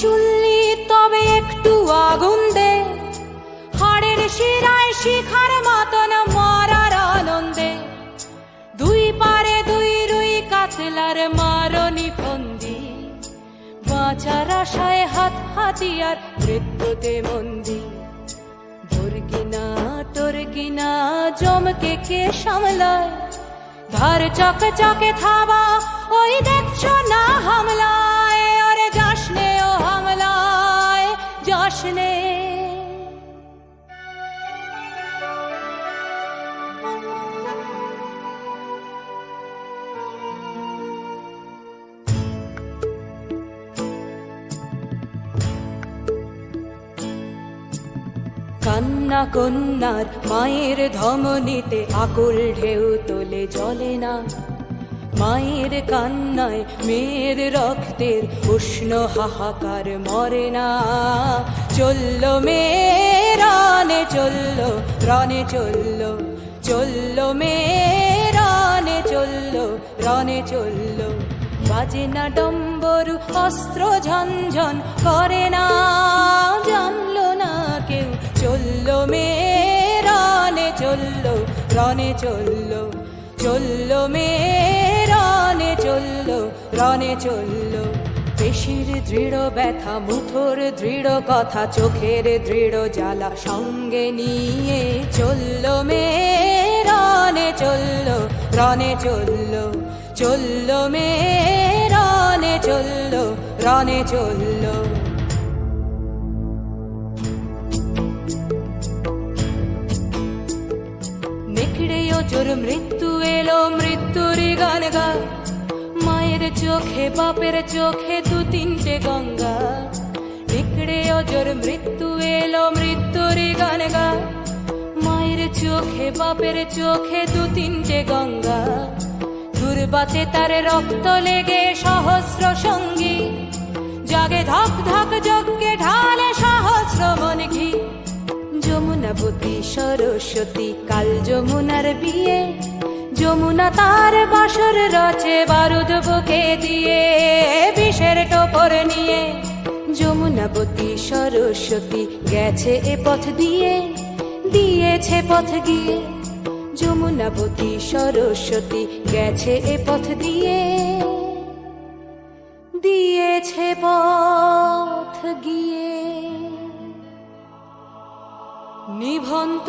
চুল্লি, তবে একটু আগুন দে। হাড়ের শিরায় শিখার মতন মরার আনন্দে। দুই পারে দুই রুই কাতলার মারনি ফন্দি। বাঁচার আশায় হাত হাতিয়ার মৃত্যুতে মন্দি। তোর কিনা জমকে কে সামলায়? ধার চকে চকে থাবা, ওই দেখছ না হামলায় জশনে কান্না কন্যার মায়ের ধমনীতে আকুল ঢেউ তোলে জলে না। মায়ের কান্নায় মেয়ের রক্তের উষ্ণ হাহাকার মরে না। চলল মেয়ে রানে চলল, রনে চলল। চলল মেয়ে রানে চলল, রনে চলল। বাজে না ডম্বরু, অস্ত্র ঝনঝন করে না। জানল না কেউ, চলল মেয়ে রানে চলল, রনে চলল। চলল মেয়ে রনে চলল, রনে চলল। পেশির দৃঢ় ব্যথা মুঠোর দৃঢ় কথা, চোখের দৃঢ় জ্বালা সঙ্গে নিয়ে চলল মেয়ে রনে চলল রনে চলল। চলল মেয়ে রনে চলল রনে চলল। নেকড়ে জোর মৃত্যু এলো মৃত্যুর গান গা মায়ের চোখে, বাপের চোখে দু তিনটে গঙ্গা। নেকড়ে জোর মৃত্যু এলো মৃত্যুর গান গা মায়ের চোখে, বাপের চোখে দু তিনটে গঙ্গা। দুর্বাতে তার রক্ত লেগে সহস্র সঙ্গী। জাগে ধক ধক যজ্ঞে ঢালে সহস্র মন ঘি। যমুনাবতী সরস্বতী কাল যমুনার বিয়ে। যমুনা তার বাসর রচে, বারুদ বুকে দিয়ে, বিষের টোপর নিয়ে। যমুনাবতী সরস্বতী গেছে এ পথ দিয়ে, দিয়েছে পথ গিয়ে। যমুনাবতী সরস্বতী গেছে এ পথ দিয়ে, দিয়েছে পথ গিয়ে। নিভন্ত